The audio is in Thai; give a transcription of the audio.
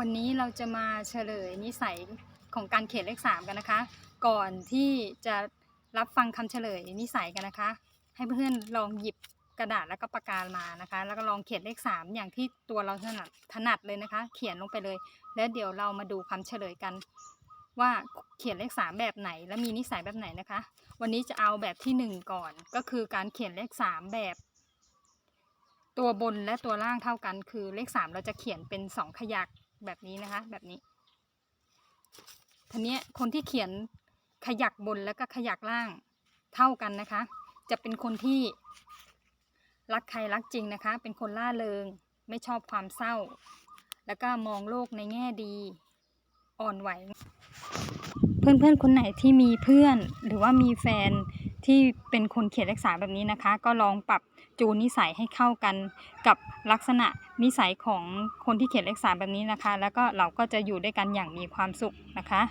วันนี้เราจะมาเฉลยนิสัยของการเขียนเลขสามกันนะคะ ก่อนที่จะรับฟังคำเฉลยนิสัยกันนะคะ ให้เพื่อนๆลองหยิบกระดาษแล้วก็ปากกามานะคะ แล้วก็ลองเขียนเลขสามอย่างที่ตัวเราถนัดถนัดเลยนะคะ เขียนลงไปเลย แล้วเดี๋ยวเรามาดูคำเฉลยกัน ว่าเขียนเลขสามแบบไหน และมีนิสัยแบบไหนนะคะ วันนี้จะเอาแบบที่หนึ่งก่อนก็คือการเขียนเลขสามแบบ ตัวบนและตัวล่างเท่ากัน คือเลขสามเราจะเขียนเป็นสองขยัก แบบนี้นะคะ แบบนี้ทีนี้คนที่เขียนขยักบนแล้วก็ขยักล่างเท่ากันนะคะ จะเป็นคนที่รักใครรักจริงนะคะ เป็นคนล่าเริง ไม่ชอบความเศร้า แล้วก็มองโลกในแง่ดี อ่อนไหว เพื่อนๆคนไหนที่มีเพื่อนหรือว่ามีแฟน ที่เป็นคนเขียนเลขสามแบบนี้นะคะ ก็ลองปรับจูนนิสัยให้เข้ากันกับลักษณะนิสัยของคนที่เขียนเลขสามแบบนี้นะคะ แล้วก็เราก็จะอยู่ด้วยกันอย่างมีความสุขนะคะ